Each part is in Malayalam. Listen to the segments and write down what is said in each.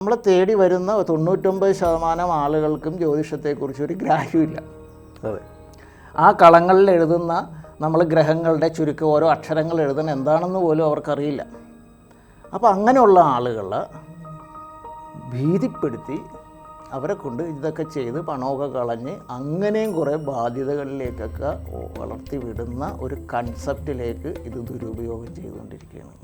നമ്മളെ തേടി വരുന്ന തൊണ്ണൂറ്റൊമ്പത് ശതമാനം ആളുകൾക്കും ജ്യോതിഷത്തെക്കുറിച്ച് ഒരു ഗ്രാഹ്യമില്ല അതെ. ആ കളങ്ങളിൽ എഴുതുന്ന നമ്മൾ ഗ്രഹങ്ങളുടെ ചുരുക്കം ഓരോ അക്ഷരങ്ങൾ എഴുതുന്ന എന്താണെന്ന് പോലും അവർക്കറിയില്ല. അപ്പോൾ അങ്ങനെയുള്ള ആളുകളെ ഭീതിപ്പെടുത്തി അവരെ കൊണ്ട് ഇതൊക്കെ ചെയ്ത് പണമൊക്കെ കളഞ്ഞ് അങ്ങനെയും കുറേ ബാധ്യതകളിലേക്കൊക്കെ വളർത്തി വിടുന്ന ഒരു കൺസെപ്റ്റിലേക്ക് ഇത് ദുരുപയോഗം ചെയ്തുകൊണ്ടിരിക്കുകയാണ്.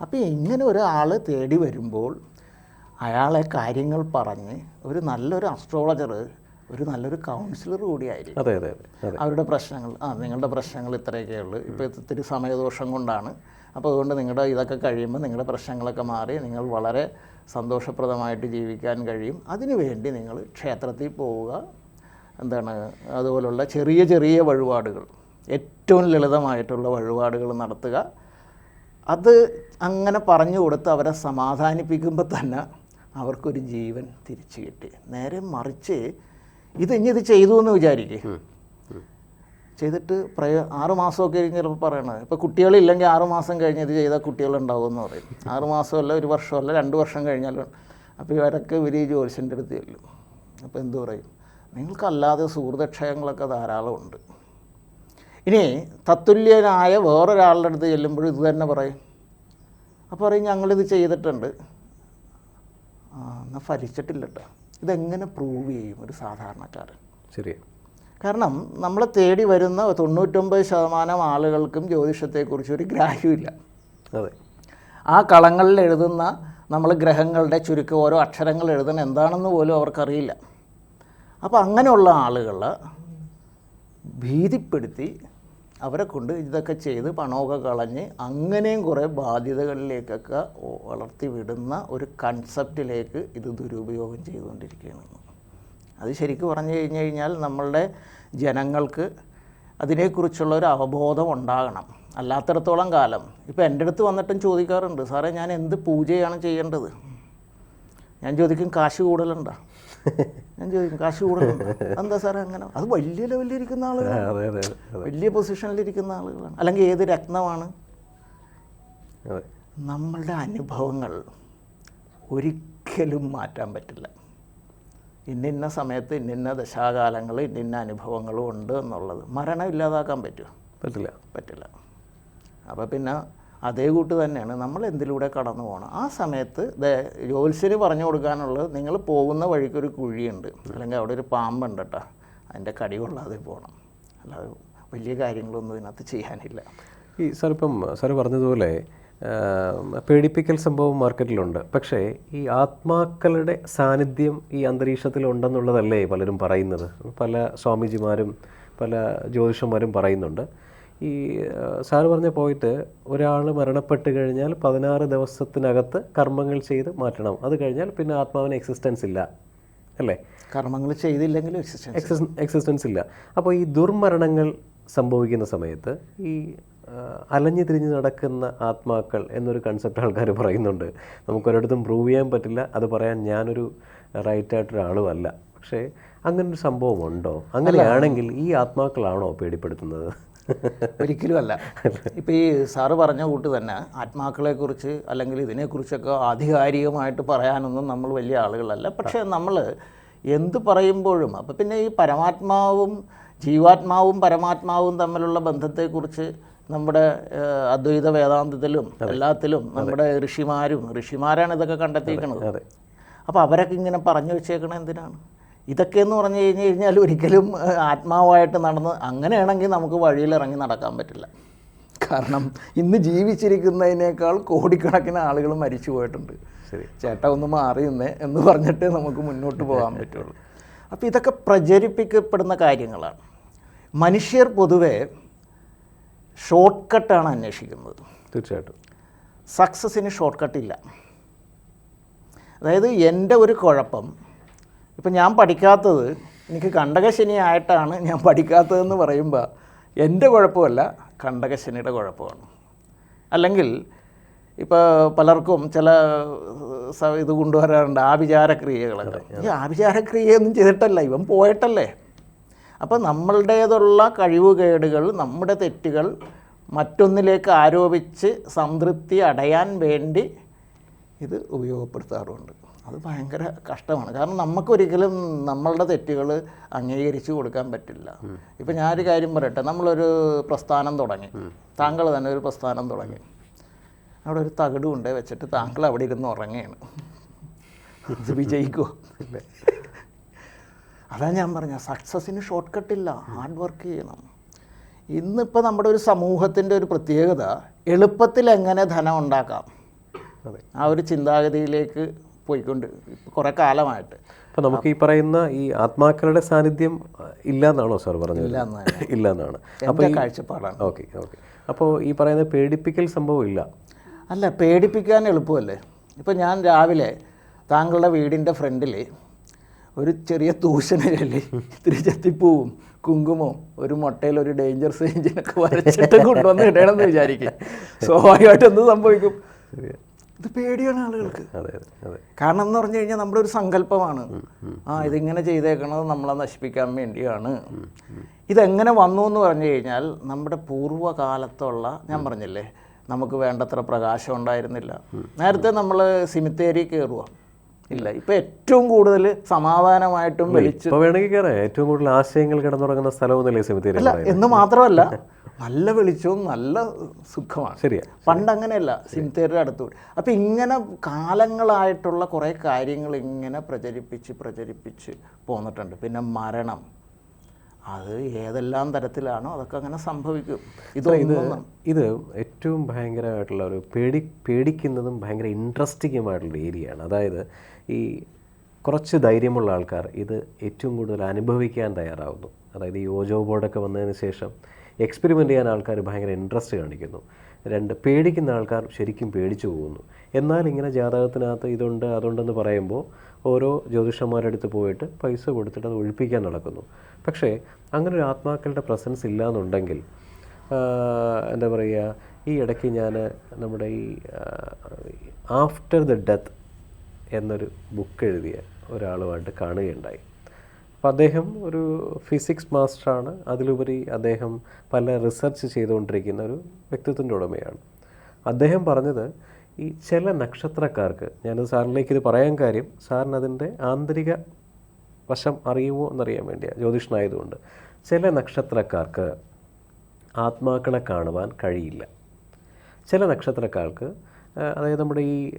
അപ്പോൾ ഇങ്ങനെ ഒരാൾ തേടി വരുമ്പോൾ അയാളെ കാര്യങ്ങൾ പറഞ്ഞ് ഒരു നല്ലൊരു അസ്ട്രോളജർ ഒരു നല്ലൊരു കൗൺസിലർ കൂടിയായിരിക്കും. അതെ അതെ അവരുടെ പ്രശ്നങ്ങൾ ആ നിങ്ങളുടെ പ്രശ്നങ്ങൾ ഇത്രയൊക്കെ ഉള്ളൂ. ഇപ്പോൾ ഇത്തിരി സമയദോഷം കൊണ്ടാണ്. അപ്പോൾ അതുകൊണ്ട് നിങ്ങളുടെ ഇതൊക്കെ കഴിയുമ്പോൾ നിങ്ങളുടെ പ്രശ്നങ്ങളൊക്കെ മാറി നിങ്ങൾ വളരെ സന്തോഷപ്രദമായിട്ട് ജീവിക്കാൻ കഴിയും. അതിനുവേണ്ടി നിങ്ങൾ ക്ഷേത്രത്തിൽ പോവുക. എന്താണ് അതുപോലുള്ള ചെറിയ ചെറിയ വഴിപാടുകൾ ഏറ്റവും ലളിതമായിട്ടുള്ള വഴിപാടുകൾ നടത്തുക. അത് അങ്ങനെ പറഞ്ഞു കൊടുത്ത് അവരെ സമാധാനിപ്പിക്കുമ്പോൾ തന്നെ അവർക്കൊരു ജീവൻ തിരിച്ചു കിട്ടി. നേരെ മറിച്ച് ഇത് ഇനി ഇത് ചെയ്തു എന്ന് വിചാരിക്കേ. ചെയ്തിട്ട് പ്രയോ ആറ് മാസമൊക്കെ കഴിഞ്ഞ് ചിലപ്പോൾ പറയണത്. ഇപ്പോൾ കുട്ടികളില്ലെങ്കിൽ ആറ് മാസം കഴിഞ്ഞ് ഇത് ചെയ്താൽ കുട്ടികളുണ്ടാവും എന്ന് പറയും. ആറ് മാസമല്ല ഒരു വർഷമല്ല രണ്ട് വർഷം കഴിഞ്ഞാലും അപ്പോൾ ഇവരൊക്കെ ഇവർ ഈ ജോത്സ്യന്റെ അടുത്ത് ചെല്ലും. അപ്പോൾ എന്തു പറയും? നിങ്ങൾക്കല്ലാതെ സുഹൃതക്ഷയങ്ങളൊക്കെ ധാരാളമുണ്ട് ഇനി തത്തുല്യനായ വേറൊരാളുടെ അടുത്ത് ചെല്ലുമ്പോഴും ഇത് തന്നെ പറയും. അപ്പോൾ പറയും ഞങ്ങളിത് ചെയ്തിട്ടുണ്ട്. എന്നാൽ ഫലിച്ചിട്ടില്ല കേട്ടോ ഇതെങ്ങനെ പ്രൂവ് ചെയ്യും ഒരു സാധാരണക്കാരൻ? ശരി. കാരണം നമ്മൾ തേടി വരുന്ന തൊണ്ണൂറ്റൊമ്പത് ശതമാനം ആളുകൾക്കും ജ്യോതിഷത്തെക്കുറിച്ച് ഒരു ഗ്രാഹ്യമില്ല. അതെ. ആ കളങ്ങളിൽ എഴുതുന്ന നമ്മൾ ഗ്രഹങ്ങളുടെ ചുരുക്കം ഓരോ അക്ഷരങ്ങൾ എഴുതുന്ന എന്താണെന്ന് പോലും അവർക്കറിയില്ല. അപ്പോൾ അങ്ങനെയുള്ള ആളുകൾ ഭീതിപ്പെടുത്തി അവരെ കൊണ്ട് ഇതൊക്കെ ചെയ്ത് പണമൊക്കെ കളഞ്ഞ് അങ്ങനെയും കുറേ ബാധ്യതകളിലേക്കൊക്കെ വളർത്തി വിടുന്ന ഒരു കൺസെപ്റ്റിലേക്ക് ഇത് ദുരുപയോഗം ചെയ്തുകൊണ്ടിരിക്കുകയാണ്. അത് ശരിക്കും പറഞ്ഞു കഴിഞ്ഞു കഴിഞ്ഞാൽ നമ്മളുടെ ജനങ്ങൾക്ക് അതിനെക്കുറിച്ചുള്ള ഒരു അവബോധം ഉണ്ടാകണം. അല്ലാത്തടത്തോളം കാലം. ഇപ്പോൾ എന്റെ അടുത്ത് വന്നിട്ടും ചോദിക്കാറുണ്ട് സാറേ ഞാൻ എന്ത് പൂജയാണ് ചെയ്യേണ്ടത്? ഞാൻ ചോദിക്കും കാശ് കൂടുതലുണ്ടോ? ഞാൻ ചോദിക്കും കാശ് കൂടുതലുണ്ടോ? എന്താ സാറേ അങ്ങനെ? അത് വലിയ ലെവലിലിരിക്കുന്ന ആളുകളാണ്. അതെ വലിയ പൊസിഷനിലിരിക്കുന്ന ആളുകളാണ്. അല്ലെങ്കിൽ ഏത് രത്നമാണ്? നമ്മളുടെ അനുഭവങ്ങൾ ഒരിക്കലും മാറ്റാൻ പറ്റില്ല. ഇന്നിന്ന സമയത്ത് ഇന്നിന്ന ദശാകാലങ്ങൾ ഇന്നിന്ന അനുഭവങ്ങളും ഉണ്ട് എന്നുള്ളത്. മരണം ഇല്ലാതാക്കാൻ പറ്റുമോ? പറ്റില്ല. പറ്റില്ല. അപ്പോൾ പിന്നെ അതേ കൂട്ട് തന്നെയാണ് നമ്മൾ എന്തിലൂടെ കടന്നു പോകണം. ആ സമയത്ത് ദേ ജ്യോത്സ്യന് പറഞ്ഞു കൊടുക്കാനുള്ളത് നിങ്ങൾ പോകുന്ന വഴിക്കൊരു കുഴിയുണ്ട്. അല്ലെങ്കിൽ അവിടെ ഒരു പാമ്പുണ്ട് കേട്ടോ. അതിന്റെ കടി കൊള്ളാതെ പോകണം. അല്ലാതെ വലിയ കാര്യങ്ങളൊന്നും ഇതിനകത്ത് ചെയ്യാനില്ല. ഈ സാർ ഇപ്പം സാർ പറഞ്ഞതുപോലെ പേടിപ്പിക്കൽ സംഭവം മാർക്കറ്റിലുണ്ട്. പക്ഷേ ഈ ആത്മാക്കളുടെ സാന്നിധ്യം ഈ അന്തരീക്ഷത്തിൽ ഉണ്ടെന്നുള്ളതല്ലേ പലരും പറയുന്നത്? പല സ്വാമിജിമാരും പല ജ്യോതിഷന്മാരും പറയുന്നുണ്ട്. ഈ സാർ പറഞ്ഞ പോയിട്ട് ഒരാൾ മരണപ്പെട്ട് കഴിഞ്ഞാൽ പതിനാറ് ദിവസത്തിനകത്ത് കർമ്മങ്ങൾ ചെയ്ത് മാറ്റണം. അത് കഴിഞ്ഞാൽ പിന്നെ ആത്മാവിന് എക്സിസ്റ്റൻസ് ഇല്ല. അല്ലേ? കർമ്മങ്ങൾ ചെയ്തില്ലെങ്കിലും എക്സിസ്റ്റൻസ് എക്സിസ്റ്റൻസ് ഇല്ല. അപ്പോൾ ഈ ദുർമരണങ്ങൾ സംഭവിക്കുന്ന സമയത്ത് ഈ അലഞ്ഞു തിരിഞ്ഞ് നടക്കുന്ന ആത്മാക്കൾ എന്നൊരു കൺസെപ്റ്റ് ആൾക്കാർ പറയുന്നുണ്ട്. നമുക്കൊരിടത്തും പ്രൂവ് ചെയ്യാൻ പറ്റില്ല. അത് പറയാൻ ഞാനൊരു റൈറ്റ് ആയിട്ടൊരാളും അല്ല. പക്ഷേ അങ്ങനൊരു സംഭവം ഉണ്ടോ അങ്ങനെയാണെങ്കിൽ ഈ ആത്മാക്കളാണോ പേടിപ്പെടുത്തുന്നത്? ഒരിക്കലും അല്ല ഇപ്പോൾ ഈ സാറ് പറഞ്ഞ കൂട്ട് തന്നെ ആത്മാക്കളെക്കുറിച്ച് അല്ലെങ്കിൽ ഇതിനെക്കുറിച്ചൊക്കെ ആധികാരികമായിട്ട് പറയാനൊന്നും നമ്മൾ വലിയ ആളുകളല്ല. പക്ഷേ നമ്മൾ എന്ത് പറയുമ്പോഴും അപ്പോൾ പിന്നെ ഈ പരമാത്മാവും ജീവാത്മാവും പരമാത്മാവും തമ്മിലുള്ള ബന്ധത്തെക്കുറിച്ച് നമ്മുടെ അദ്വൈത വേദാന്തത്തിലും എല്ലാത്തിലും നമ്മുടെ ഋഷിമാരും ഋഷിമാരാണ് ഇതൊക്കെ കണ്ടെത്തിയിരിക്കുന്നത്. അതെ അപ്പോൾ അവരൊക്കെ ഇങ്ങനെ പറഞ്ഞു വെച്ചേക്കണത് എന്തിനാണ്? ഇതൊക്കെ എന്ന് പറഞ്ഞു കഴിഞ്ഞ് കഴിഞ്ഞാൽ ഒരിക്കലും ആത്മാവായിട്ട് നടന്ന് അങ്ങനെയാണെങ്കിൽ നമുക്ക് വഴിയിൽ ഇറങ്ങി നടക്കാൻ പറ്റില്ല. കാരണം ഇന്ന് ജീവിച്ചിരിക്കുന്നതിനേക്കാൾ കോടിക്കണക്കിന് ആളുകൾ മരിച്ചു പോയിട്ടുണ്ട്. ശരി. ചേട്ട ഒന്ന് മാറി നിന്നേ എന്ന് പറഞ്ഞിട്ടേ നമുക്ക് മുന്നോട്ട് പോകാൻ പറ്റുള്ളൂ. അപ്പോൾ ഇതൊക്കെ പ്രചരിപ്പിക്കപ്പെടുന്ന കാര്യങ്ങളാണ്. മനുഷ്യർ പൊതുവെ ഷോർട്ട് കട്ടാണ് അന്വേഷിക്കുന്നത്. തീർച്ചയായിട്ടും. സക്സസ്സിന് ഷോർട്ട് കട്ടില്ല അതായത് എന്റെ ഒരു കുഴപ്പം ഇപ്പം ഞാൻ പഠിക്കാത്തത് എനിക്ക് കണ്ടകശനി ആയിട്ടാണ് ഞാൻ പഠിക്കാത്തതെന്ന് പറയുമ്പോൾ എന്റെ കുഴപ്പമല്ല കണ്ടകശനിയുടെ കുഴപ്പമാണ്. അല്ലെങ്കിൽ ഇപ്പോൾ പലർക്കും ചില ഇത് കൊണ്ടുവരാറുണ്ട് ആഭിചാരക്രിയകളൊക്കെ. ഈ ആഭിചാരക്രിയയൊന്നും ചെയ്തിട്ടല്ല ഇവൻ പോയിട്ടല്ലേ? അപ്പോൾ നമ്മളുടേതുള്ള കഴിവുകേടുകൾ നമ്മുടെ തെറ്റുകൾ മറ്റൊന്നിലേക്ക് ആരോപിച്ച് സംതൃപ്തി അടയാൻ വേണ്ടി ഇത് ഉപയോഗപ്പെടുത്താറുണ്ട്. അത് ഭയങ്കര കഷ്ടമാണ്. കാരണം നമുക്കൊരിക്കലും നമ്മളുടെ തെറ്റുകൾ അംഗീകരിച്ചു കൊടുക്കാൻ പറ്റില്ല. ഇപ്പം ഞാനൊരു കാര്യം പറയട്ടെ. നമ്മളൊരു പ്രസ്ഥാനം തുടങ്ങി. താങ്കൾ തന്നെ ഒരു പ്രസ്ഥാനം തുടങ്ങി. അവിടെ ഒരു തകിട് ഉണ്ട് വെച്ചിട്ട് താങ്കൾ അവിടെ ഇരുന്ന് ഉറങ്ങുകയാണ്. അത് വിജയിക്കുമോ അതാ ഞാൻ പറഞ്ഞ സക്സസ്സിന് ഷോർട്ട് കട്ടില്ല ഹാർഡ് വർക്ക് ചെയ്യണം. ഇന്നിപ്പോൾ നമ്മുടെ ഒരു സമൂഹത്തിന്റെ ഒരു പ്രത്യേകത എളുപ്പത്തിൽ എങ്ങനെ ധനം ഉണ്ടാക്കാം? ആ ഒരു ചിന്താഗതിയിലേക്ക് പോയിക്കൊണ്ട് കുറേ കാലമായിട്ട്. അപ്പോൾ നമുക്ക് ഈ പറയുന്ന ഈ ആത്മാക്കളുടെ സാന്നിധ്യം ഇല്ല എന്നാണോ സാർ പറഞ്ഞത്? ഇല്ല എന്ന് തന്നെ. ഇല്ല എന്നാണ് എന്റെ കാഴ്ചപ്പാടാണ്. Okay okay. അപ്പോൾ ഈ പറയുന്ന പേടിപ്പിക്കൽ സംഭവം ഇല്ല? അല്ല പേടിപ്പിക്കാൻ എളുപ്പമല്ലേ? ഇപ്പം ഞാൻ രാവിലെ താങ്കളുടെ വീടിന്റെ ഫ്രണ്ടിൽ ഒരു ചെറിയ തൂഷണ കല്ലി ഇത്തിരി ചത്തിപ്പൂവും കുങ്കുമവും ഒരു മുട്ടയിൽ ഒരു ഡേഞ്ചർ സേഞ്ചിനൊക്കെ വരച്ചിട്ട് കൊണ്ടുവന്ന് ഇടണമെന്ന് വിചാരിക്കും. സ്വാഭാവികമായിട്ട് എന്ത് സംഭവിക്കും. ഇത് പേടിയാണ് ആളുകൾക്ക്. കാരണം എന്ന് പറഞ്ഞു കഴിഞ്ഞാൽ നമ്മുടെ ഒരു സങ്കല്പമാണ് ആ ഇതിങ്ങനെ ചെയ്തേക്കണത് നമ്മളെ നശിപ്പിക്കാൻ വേണ്ടിയാണ്. ഇതെങ്ങനെ വന്നു എന്ന് പറഞ്ഞു കഴിഞ്ഞാൽ നമ്മുടെ പൂർവകാലത്തുള്ള ഞാൻ പറഞ്ഞില്ലേ നമുക്ക് വേണ്ടത്ര പ്രകാശം ഉണ്ടായിരുന്നില്ല. നേരത്തെ നമ്മൾ സിമിത്തേരി കയറുക ഇല്ല. ഇപ്പൊ ഏറ്റവും കൂടുതൽ സമാധാനമായിട്ടും വെളിച്ച് ഇപ്പോൾ വേണമെങ്കിൽ ഏറ്റവും കൂടുതൽ ആശയങ്ങൾ കിടന്നുറങ്ങുന്ന സ്ഥലമൊന്നുമില്ലേ സെമിത്തേരി അല്ല എന്ന് മാത്രമല്ല നല്ല വെളിച്ചവും നല്ല സുഖമാണ്. ശരിയാ പണ്ട് അങ്ങനെയല്ല സിംതേരുടെ അടുത്ത് അപ്പം ഇങ്ങനെ കാലങ്ങളായിട്ടുള്ള കുറേ കാര്യങ്ങൾ ഇങ്ങനെ പ്രചരിപ്പിച്ച് പ്രചരിപ്പിച്ച് പോന്നിട്ടുണ്ട്. പിന്നെ മരണം. അത് ഏതെല്ലാം തരത്തിലാണോ അതൊക്കെ അങ്ങനെ സംഭവിക്കും. ഇത് ഇത് ഏറ്റവും ഭയങ്കരമായിട്ടുള്ള ഒരു പേടി പേടിക്കുന്നതും ഭയങ്കര ഇൻട്രസ്റ്റിങ്ങുമായിട്ടുള്ള ഏരിയയാണ്. അതായത് ഈ കുറച്ച് ധൈര്യമുള്ള ആൾക്കാർ ഇത് ഏറ്റവും കൂടുതൽ അനുഭവിക്കാൻ തയ്യാറാവുന്നു. അതായത് ഈ ഓജോ ബോർഡൊക്കെ വന്നതിന് ശേഷം എക്സ്പെരിമെന്റ് ചെയ്യാൻ ആൾക്കാർ ഭയങ്കര ഇൻട്രസ്റ്റ് കാണിക്കുന്നു. രണ്ട് പേടിക്കുന്ന ആൾക്കാർ ശരിക്കും പേടിച്ചു പോകുന്നു. എന്നാൽ ഇങ്ങനെ ജാതകത്തിനകത്ത് ഇതുണ്ട് അതുണ്ടെന്ന് പറയുമ്പോൾ ഓരോ ജ്യോതിഷന്മാരുടെ അടുത്ത് പോയിട്ട് പൈസ കൊടുത്തിട്ട് അത് ഒഴിപ്പിക്കാൻ നടക്കുന്നു. പക്ഷേ അങ്ങനെ ഒരു ആത്മാക്കളുടെ പ്രസൻസ് ഇല്ല എന്നുണ്ടെങ്കിൽ എന്താ പറയുക ഈ ഇടയ്ക്ക് ഞാൻ നമ്മുടെ ഈ ആഫ്റ്റർ ദ ഡെത്ത് എന്നൊരു ബുക്ക് എഴുതിയ ഒരാളുമായിട്ട് കാണുകയുണ്ടായി. അപ്പോൾ അദ്ദേഹം ഒരു ഫിസിക്സ് മാസ്റ്ററാണ്. അതിലുപരി അദ്ദേഹം പല റിസർച്ച് ചെയ്തുകൊണ്ടിരിക്കുന്ന ഒരു വ്യക്തിത്വത്തിന്റെ ഉടമയാണ്. അദ്ദേഹം പറഞ്ഞത് ഈ ചില നക്ഷത്രക്കാർക്ക് ഞാൻ സാറിലേക്ക് ഇത് പറയാൻ കാര്യം സാറിന് അതിന്റെ ആന്തരിക വശം അറിയുമോ എന്നറിയാൻ വേണ്ടിയാണ് ജ്യോതിഷനായതുകൊണ്ട്. ചില നക്ഷത്രക്കാർക്ക് ആത്മാക്കളെ കാണുവാൻ കഴിയില്ല. ചില നക്ഷത്രക്കാർക്ക് അതായത് നമ്മുടെ ഈ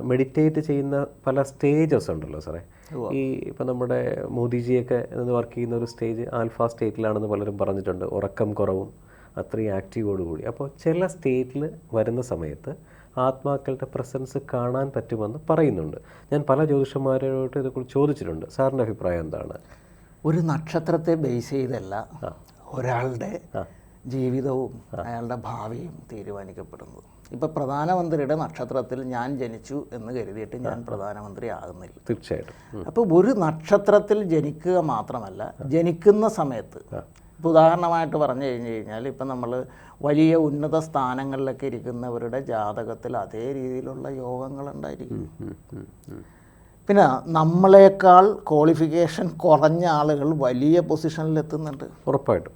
മെഡിറ്റേറ്റ് ചെയ്യുന്ന പല സ്റ്റേജസ് ഉണ്ടല്ലോ സാറേ. ഈ ഇപ്പം നമ്മുടെ മോദിജിയൊക്കെ നിന്ന് വർക്ക് ചെയ്യുന്ന ഒരു സ്റ്റേജ് ആൽഫ സ്റ്റേറ്റിലാണെന്ന് പലരും പറഞ്ഞിട്ടുണ്ട്. ഉറക്കം കുറവും അത്രയും ആക്റ്റീവോടുകൂടി അപ്പോൾ ചില സ്റ്റേറ്റിൽ വരുന്ന സമയത്ത് ആത്മാക്കളുടെ പ്രസൻസ് കാണാൻ പറ്റുമെന്ന് പറയുന്നുണ്ട്. ഞാൻ പല ജ്യോതിഷന്മാരോട്ട് ഇതേക്കുറിച്ച് ചോദിച്ചിട്ടുണ്ട്. സാറിന്റെ അഭിപ്രായം എന്താണ്? ഒരു നക്ഷത്രത്തെ ബേസ് ചെയ്തല്ല ഒരാളുടെ ജീവിതവും അയാളുടെ ഭാവിയും തീരുമാനിക്കപ്പെടുന്നത്. ഇപ്പം പ്രധാനമന്ത്രിയുടെ നക്ഷത്രത്തിൽ ഞാൻ ജനിച്ചു എന്ന് കരുതിയിട്ട് ഞാൻ പ്രധാനമന്ത്രി ആകുന്നില്ല തീർച്ചയായിട്ടും അപ്പൊ അപ്പോൾ ഒരു നക്ഷത്രത്തിൽ ജനിക്കുക മാത്രമല്ല ജനിക്കുന്ന സമയത്ത്. ഇപ്പോൾ ഉദാഹരണമായിട്ട് പറഞ്ഞു കഴിഞ്ഞു കഴിഞ്ഞാൽ ഇപ്പം നമ്മൾ വലിയ ഉന്നത സ്ഥാനങ്ങളിലൊക്കെ ഇരിക്കുന്നവരുടെ ജാതകത്തിൽ അതേ രീതിയിലുള്ള യോഗങ്ങളുണ്ടായിരിക്കും ഉം, ഉം, ഉം. പിന്നെ നമ്മളെക്കാൾ ക്വാളിഫിക്കേഷൻ കുറഞ്ഞ ആളുകൾ വലിയ പൊസിഷനിൽ എത്തുന്നുണ്ട്. ഉറപ്പായിട്ടും.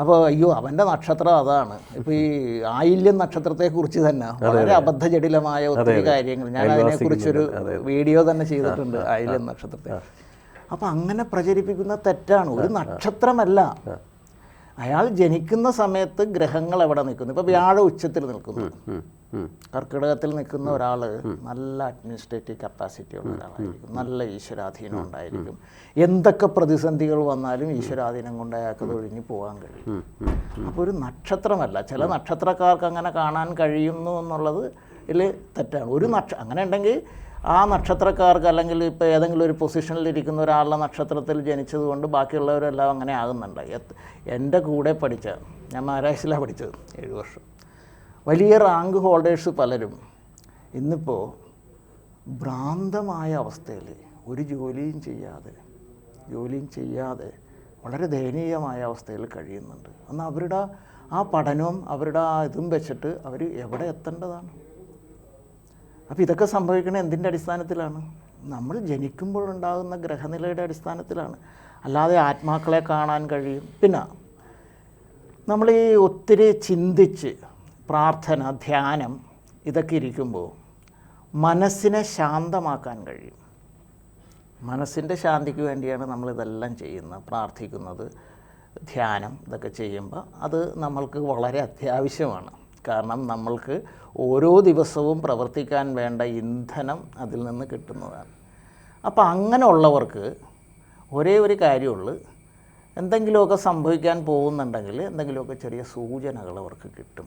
അപ്പോൾ അയ്യോ അവന്റെ നക്ഷത്രം അതാണ്. ഇപ്പോൾ ഈ ആയില്യം നക്ഷത്രത്തെക്കുറിച്ച് തന്നെ വളരെ അബദ്ധജടിലമായ ഒത്തിരി കാര്യങ്ങൾ. ഞാൻ അതിനെക്കുറിച്ചൊരു വീഡിയോ തന്നെ ചെയ്തിട്ടുണ്ട് ആയില്യം നക്ഷത്രത്തെ. അപ്പോൾ അങ്ങനെ പ്രചരിപ്പിക്കുന്ന തെറ്റാണ്. ഒരു നക്ഷത്രമല്ല. അയാൾ ജനിക്കുന്ന സമയത്ത് ഗ്രഹങ്ങൾ എവിടെ നിൽക്കുന്നു? ഇപ്പോൾ വ്യാഴ ഉച്ചത്തിൽ നിൽക്കുന്നു. കർക്കിടകത്തിൽ നിൽക്കുന്ന ഒരാൾ നല്ല അഡ്മിനിസ്ട്രേറ്റീവ് കപ്പാസിറ്റി ഉള്ള ഒരാളായിരിക്കും. നല്ല ഈശ്വരാധീനം ഉണ്ടായിരിക്കും. എന്തൊക്കെ പ്രതിസന്ധികൾ വന്നാലും ഈശ്വരാധീനം കൊണ്ട് അയാൾക്ക് ഒഴിഞ്ഞു പോകാൻ കഴിയും. അപ്പോൾ ഒരു നക്ഷത്രമല്ല. ചില നക്ഷത്രക്കാർക്ക് അങ്ങനെ കാണാൻ കഴിയുന്നു എന്നുള്ളത് ഇതിൽ തെറ്റാണ്. ഒരു നക്ഷ അങ്ങനെ ഉണ്ടെങ്കിൽ ആ നക്ഷത്രക്കാർക്ക് അല്ലെങ്കിൽ ഇപ്പോൾ ഏതെങ്കിലും ഒരു പൊസിഷനിൽ ഇരിക്കുന്ന ഒരാളുടെ നക്ഷത്രത്തിൽ ജനിച്ചതുകൊണ്ട് ബാക്കിയുള്ളവരെല്ലാം അങ്ങനെ ആകുന്നുണ്ട്. എന്റെ കൂടെ പഠിച്ച ഞാൻ മഹാരാഷ്ട്രയിലാണ് പഠിച്ചത് ഏഴ് വർഷം. വലിയ റാങ്ക് ഹോൾഡേഴ്സ് പലരും. ഇന്നിപ്പോൾ ഭ്രാന്തമായ അവസ്ഥയിൽ ഒരു ജോലിയും ചെയ്യാതെ ജോലിയും ചെയ്യാതെ വളരെ ദയനീയമായ അവസ്ഥയിൽ കഴിയുന്നുണ്ട്. എന്നാൽ അവരുടെ ആ പഠനവും അവരുടെ ആ ഇതും വെച്ചിട്ട് അവർ എവിടെ എത്തേണ്ടതാണ്? അപ്പോൾ ഇതൊക്കെ സംഭവിക്കുന്നത് എന്തിന്റെ അടിസ്ഥാനത്തിലാണ്? നമ്മൾ ജനിക്കുമ്പോഴുണ്ടാകുന്ന ഗ്രഹനിലയുടെ അടിസ്ഥാനത്തിലാണ്. അല്ലാതെ ആത്മാക്കളെ കാണാൻ കഴിയും. പിന്നെ നമ്മൾ ഈ ഒത്തിരി ചിന്തിച്ച് പ്രാർത്ഥന ധ്യാനം ഇതൊക്കെ ഇരിക്കുമ്പോൾ മനസ്സിനെ ശാന്തമാക്കാൻ കഴിയും. മനസ്സിന്റെ ശാന്തിക്ക് വേണ്ടിയാണ് നമ്മളിതെല്ലാം ചെയ്യുന്നത് പ്രാർത്ഥിക്കുന്നത് ധ്യാനം ഇതൊക്കെ ചെയ്യുമ്പോൾ അത് നമ്മൾക്ക് വളരെ അത്യാവശ്യമാണ്. കാരണം നമ്മൾക്ക് ഓരോ ദിവസവും പ്രവർത്തിക്കാൻ വേണ്ട ഇന്ധനം അതിൽ നിന്ന് കിട്ടുന്നതാണ്. അപ്പോൾ അങ്ങനെയുള്ളവർക്ക് ഒരേ ഒരു കാര്യമുള്ളൂ എന്തെങ്കിലുമൊക്കെ സംഭവിക്കാൻ പോകുന്നുണ്ടെങ്കിൽ എന്തെങ്കിലുമൊക്കെ ചെറിയ സൂചനകൾ അവർക്ക് കിട്ടും.